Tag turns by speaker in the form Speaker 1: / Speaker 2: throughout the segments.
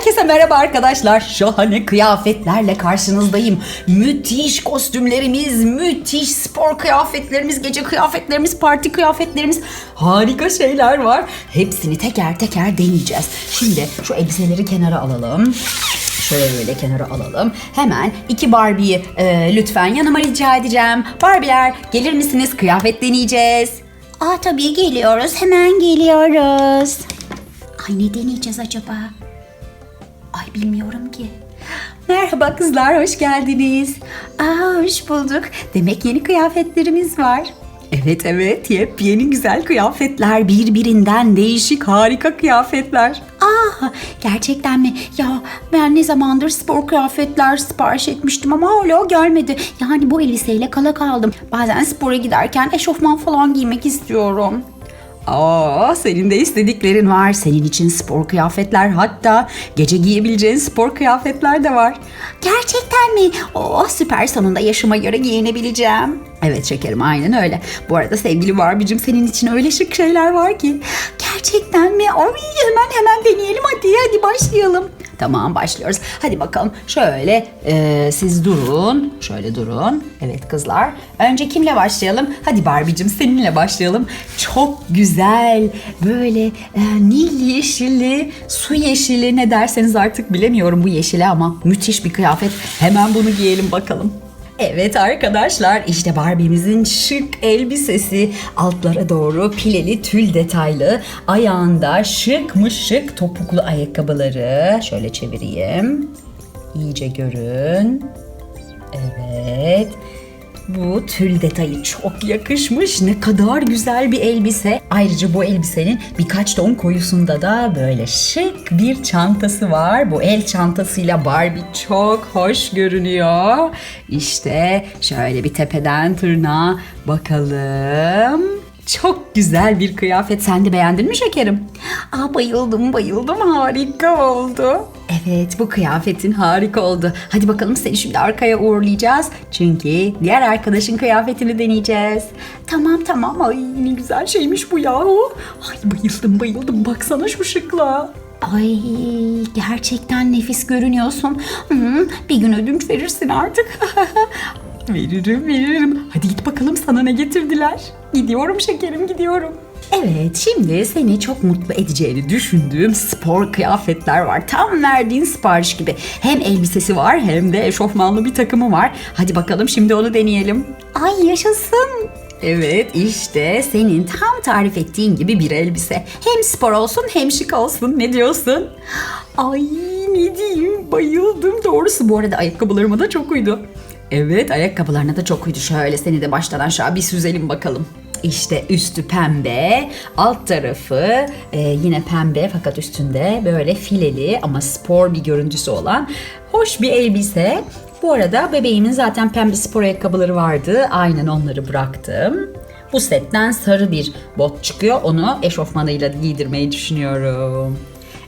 Speaker 1: Herkese merhaba arkadaşlar. Şahane kıyafetlerle karşınızdayım. Müthiş kostümlerimiz, müthiş spor kıyafetlerimiz, gece kıyafetlerimiz, parti kıyafetlerimiz. Harika şeyler var. Hepsini teker teker deneyeceğiz. Şimdi şu elbiseleri kenara alalım. Şöyle kenara alalım. Hemen iki Barbie'yi e, lütfen yanıma rica edeceğim. Barbie'ler gelir misiniz? Kıyafet deneyeceğiz.
Speaker 2: Aa tabii geliyoruz. Hemen geliyoruz. Ay ne deneyeceğiz acaba? Ay bilmiyorum ki.
Speaker 1: Merhaba kızlar, hoş geldiniz. Aa, hoş bulduk. Demek yeni kıyafetlerimiz var. Evet evet, yepyeni güzel kıyafetler. Birbirinden değişik, harika kıyafetler.
Speaker 2: Aa gerçekten mi? Ya ben ne zamandır spor kıyafetler sipariş etmiştim ama hala gelmedi. Yani bu elbiseyle kala kaldım. Bazen spora giderken eşofman falan giymek istiyorum.
Speaker 1: Aa, senin de istediklerin var. Senin için spor kıyafetler, hatta gece giyebileceğin spor kıyafetler de var.
Speaker 2: Gerçekten mi? Oh süper sonunda yaşıma göre giyinebileceğim.
Speaker 1: Evet şekerim, aynen öyle. Bu arada sevgili Barbie'cim senin için öyle şık şeyler var ki.
Speaker 2: Gerçekten mi? Ay hemen hemen deneyelim hadi hadi başlayalım.
Speaker 1: Tamam başlıyoruz. Hadi bakalım şöyle e, siz durun. Şöyle durun. Evet kızlar. Önce kimle başlayalım? Hadi Barbie'cim seninle başlayalım. Çok güzel böyle e, nil yeşili, su yeşili ne derseniz artık bilemiyorum bu yeşile ama müthiş bir kıyafet. Hemen bunu giyelim bakalım. Evet arkadaşlar işte Barbie'mizin şık elbisesi. Altlara doğru pileli tül detaylı ayağında şık mı şık topuklu ayakkabıları. Şöyle çevireyim. İyice görün. Evet bu tül detayı çok yakışmış. Ne kadar güzel bir elbise. Ayrıca bu elbisenin birkaç ton koyusunda da böyle şık bir çantası var. Bu el çantasıyla Barbie çok hoş görünüyor. İşte şöyle bir tepeden tırnağa bakalım. Çok güzel bir kıyafet. Sen de beğendin mi şekerim?
Speaker 2: Aa bayıldım bayıldım harika oldu.
Speaker 1: Evet bu kıyafetin harika oldu. Hadi bakalım seni şimdi arkaya uğurlayacağız. Çünkü diğer arkadaşın kıyafetini deneyeceğiz.
Speaker 2: Tamam tamam
Speaker 1: Ay ne güzel şeymiş bu ya. Ay bayıldım bayıldım. Baksana şu şıkla.
Speaker 2: Ay gerçekten nefis görünüyorsun. Hmm, bir gün ödünç verirsin artık.
Speaker 1: veririm veririm. Hadi git bakalım sana ne getirdiler. Gidiyorum şekerim gidiyorum. Evet şimdi seni çok mutlu edeceğini düşündüğüm spor kıyafetler var. Tam verdiğin sipariş gibi. Hem elbisesi var hem de eşofmanlı bir takımı var. Hadi bakalım şimdi onu deneyelim.
Speaker 2: Ay yaşasın.
Speaker 1: Evet işte senin tam tarif ettiğin gibi bir elbise. Hem spor olsun hem şık olsun. Ne diyorsun? Ay ne diyeyim bayıldım. Doğrusu bu arada ayakkabılarıma da çok uydu. Evet ayakkabılarına da çok uydu. Şöyle seni de baştan aşağı bir süzelim bakalım. İşte üstü pembe, alt tarafı e, yine pembe fakat üstünde böyle fileli ama spor bir görüntüsü olan hoş bir elbise. Bu arada bebeğimin zaten pembe spor ayakkabıları vardı. Aynen onları bıraktım. Bu setten sarı bir bot çıkıyor. Onu eşofmanıyla giydirmeyi düşünüyorum.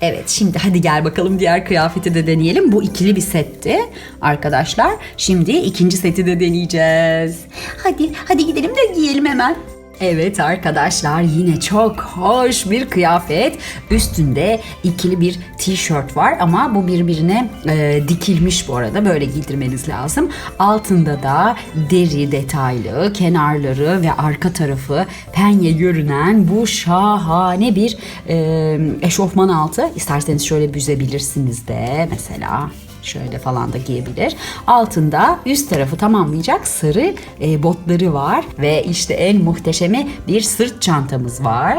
Speaker 1: Evet şimdi hadi gel bakalım diğer kıyafeti de deneyelim. Bu ikili bir setti arkadaşlar. Şimdi ikinci seti de deneyeceğiz.
Speaker 2: Hadi hadi gidelim de giyelim hemen.
Speaker 1: Evet arkadaşlar yine çok hoş bir kıyafet. Üstünde ikili bir tişört var ama bu birbirine e, dikilmiş bu arada. Böyle giydirmeniz lazım. Altında da deri detaylı, kenarları ve arka tarafı penye görünen bu şahane bir e, eşofman altı. İsterseniz şöyle büzebilirsiniz de mesela şöyle falan da giyebilir. Altında üst tarafı tamamlayacak sarı e, botları var ve işte en muhteşemi bir sırt çantamız var.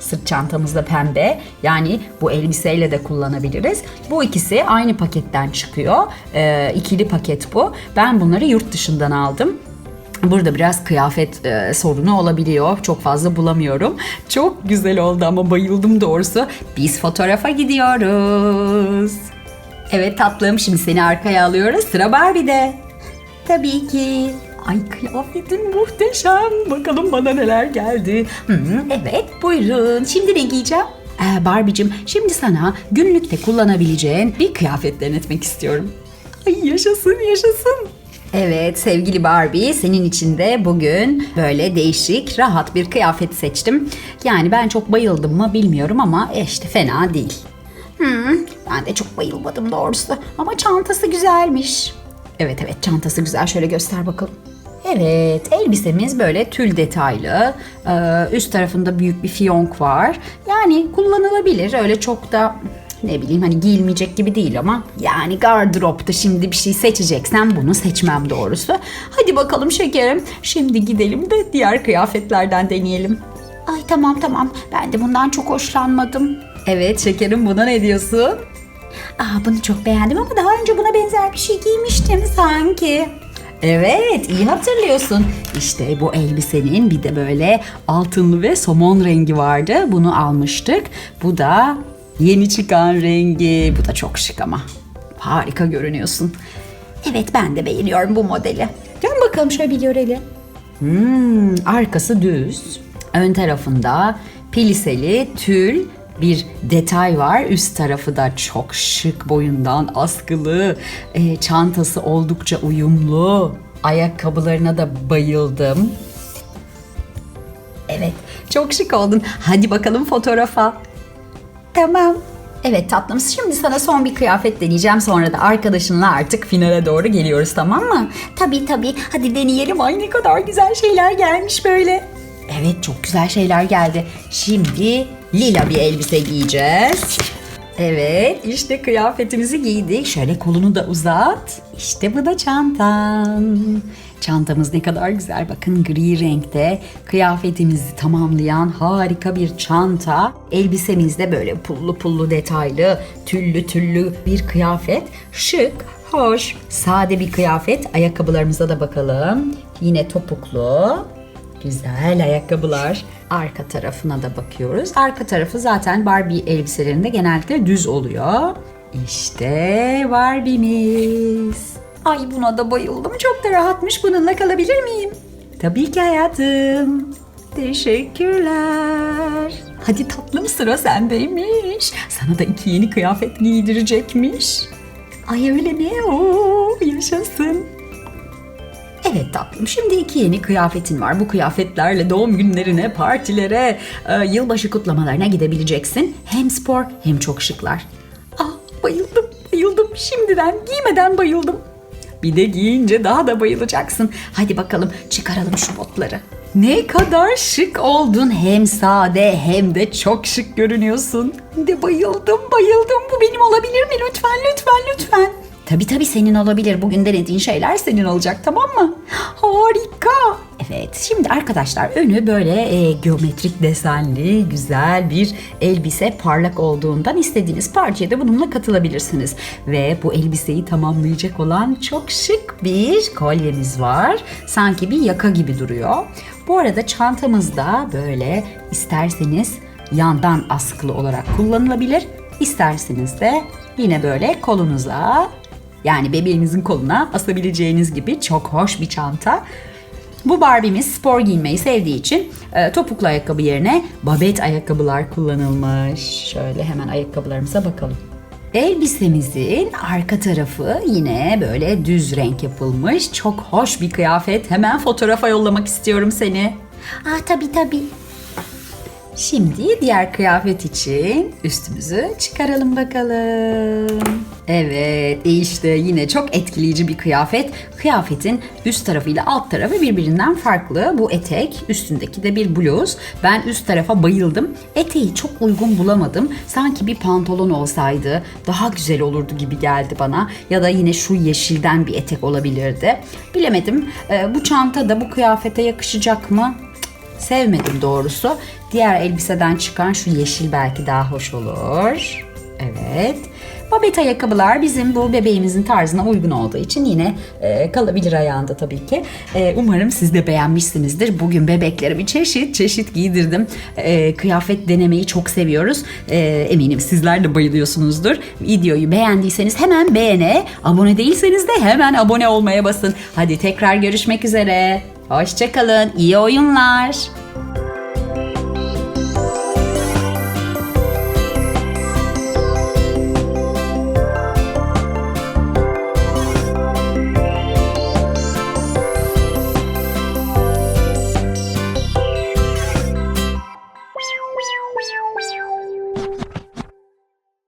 Speaker 1: Sırt çantamız da pembe. Yani bu elbiseyle de kullanabiliriz. Bu ikisi aynı paketten çıkıyor. E, ikili paket bu. Ben bunları yurt dışından aldım. Burada biraz kıyafet e, sorunu olabiliyor. Çok fazla bulamıyorum. Çok güzel oldu ama bayıldım doğrusu. Biz fotoğrafa gidiyoruz. Evet tatlım şimdi seni arkaya alıyoruz. Sıra Barbie'de.
Speaker 2: Tabii ki.
Speaker 1: Ay kıyafetin muhteşem. Bakalım bana neler geldi. Hı, evet buyurun. Şimdi ne giyeceğim? Ee, Barbie'cim şimdi sana günlükte kullanabileceğin bir kıyafet denetmek istiyorum. Ay yaşasın yaşasın. Evet sevgili Barbie senin için de bugün böyle değişik rahat bir kıyafet seçtim. Yani ben çok bayıldım mı bilmiyorum ama e, işte fena değil.
Speaker 2: Hmm, ben de çok bayılmadım doğrusu. Ama çantası güzelmiş.
Speaker 1: Evet evet çantası güzel şöyle göster bakalım. Evet elbisemiz böyle tül detaylı. Ee, üst tarafında büyük bir fiyonk var. Yani kullanılabilir öyle çok da ne bileyim hani giyilmeyecek gibi değil ama yani gardıropta şimdi bir şey seçeceksen bunu seçmem doğrusu. Hadi bakalım şekerim şimdi gidelim de diğer kıyafetlerden deneyelim.
Speaker 2: Ay tamam tamam ben de bundan çok hoşlanmadım.
Speaker 1: Evet şekerim buna ne diyorsun?
Speaker 2: Aa bunu çok beğendim ama daha önce buna benzer bir şey giymiştim sanki.
Speaker 1: Evet, iyi hatırlıyorsun. İşte bu elbisenin bir de böyle altınlı ve somon rengi vardı. Bunu almıştık. Bu da yeni çıkan rengi. Bu da çok şık ama. Harika görünüyorsun.
Speaker 2: Evet ben de beğeniyorum bu modeli.
Speaker 1: Dön bakalım şöyle bir görelim. Hmm, arkası düz. Ön tarafında pliseli tül bir detay var. Üst tarafı da çok şık boyundan askılı. Ee, çantası oldukça uyumlu. Ayakkabılarına da bayıldım. Evet, çok şık oldun. Hadi bakalım fotoğrafa.
Speaker 2: Tamam.
Speaker 1: Evet tatlım şimdi sana son bir kıyafet deneyeceğim sonra da arkadaşınla artık finale doğru geliyoruz tamam mı?
Speaker 2: Tabii tabii.
Speaker 1: Hadi deneyelim ay ne kadar güzel şeyler gelmiş böyle. Evet çok güzel şeyler geldi. Şimdi lila bir elbise giyeceğiz. Evet işte kıyafetimizi giydik. Şöyle kolunu da uzat. İşte bu da çantan. Çantamız ne kadar güzel. Bakın gri renkte kıyafetimizi tamamlayan harika bir çanta. Elbisemiz de böyle pullu pullu detaylı, tüllü tüllü bir kıyafet. Şık, hoş, sade bir kıyafet. Ayakkabılarımıza da bakalım. Yine topuklu. Güzel ayakkabılar. Arka tarafına da bakıyoruz. Arka tarafı zaten Barbie elbiselerinde genellikle düz oluyor. İşte Barbie'miz. Ay buna da bayıldım. Çok da rahatmış. Bununla kalabilir miyim? Tabii ki hayatım. Teşekkürler. Hadi tatlım sıra sendeymiş. Sana da iki yeni kıyafet giydirecekmiş. Ay öyle mi? Oo, yaşasın. Evet tatlım şimdi iki yeni kıyafetin var. Bu kıyafetlerle doğum günlerine, partilere, e, yılbaşı kutlamalarına gidebileceksin. Hem spor hem çok şıklar. Ah bayıldım bayıldım şimdiden giymeden bayıldım. Bir de giyince daha da bayılacaksın. Hadi bakalım çıkaralım şu botları. Ne kadar şık oldun. Hem sade hem de çok şık görünüyorsun. De bayıldım bayıldım. Bu benim olabilir mi? Lütfen lütfen lütfen. Tabii tabii senin olabilir. Bugün denediğin şeyler senin olacak tamam mı? Harika. Evet şimdi arkadaşlar önü böyle e, geometrik desenli güzel bir elbise parlak olduğundan istediğiniz partiye de bununla katılabilirsiniz. Ve bu elbiseyi tamamlayacak olan çok şık bir kolyemiz var. Sanki bir yaka gibi duruyor. Bu arada çantamızda böyle isterseniz yandan askılı olarak kullanılabilir. İsterseniz de yine böyle kolunuza yani bebeğinizin koluna asabileceğiniz gibi çok hoş bir çanta. Bu Barbie'miz spor giymeyi sevdiği için e, topuklu ayakkabı yerine babet ayakkabılar kullanılmış. Şöyle hemen ayakkabılarımıza bakalım. Elbisemizin arka tarafı yine böyle düz renk yapılmış. Çok hoş bir kıyafet. Hemen fotoğrafa yollamak istiyorum seni.
Speaker 2: Aa tabii tabii.
Speaker 1: Şimdi diğer kıyafet için üstümüzü çıkaralım bakalım. Evet işte yine çok etkileyici bir kıyafet. Kıyafetin üst tarafıyla alt tarafı birbirinden farklı. Bu etek, üstündeki de bir bluz. Ben üst tarafa bayıldım. Eteği çok uygun bulamadım. Sanki bir pantolon olsaydı daha güzel olurdu gibi geldi bana. Ya da yine şu yeşilden bir etek olabilirdi. Bilemedim. Ee, bu çanta da bu kıyafete yakışacak mı? Sevmedim doğrusu. Diğer elbiseden çıkan şu yeşil belki daha hoş olur. Evet. Babet ayakkabılar bizim bu bebeğimizin tarzına uygun olduğu için yine e, kalabilir ayağında tabii ki. E, umarım siz de beğenmişsinizdir. Bugün bebeklerimi çeşit çeşit giydirdim. E, kıyafet denemeyi çok seviyoruz. E, eminim sizler de bayılıyorsunuzdur. Videoyu beğendiyseniz hemen beğene, abone değilseniz de hemen abone olmaya basın. Hadi tekrar görüşmek üzere. Hoşçakalın, iyi oyunlar.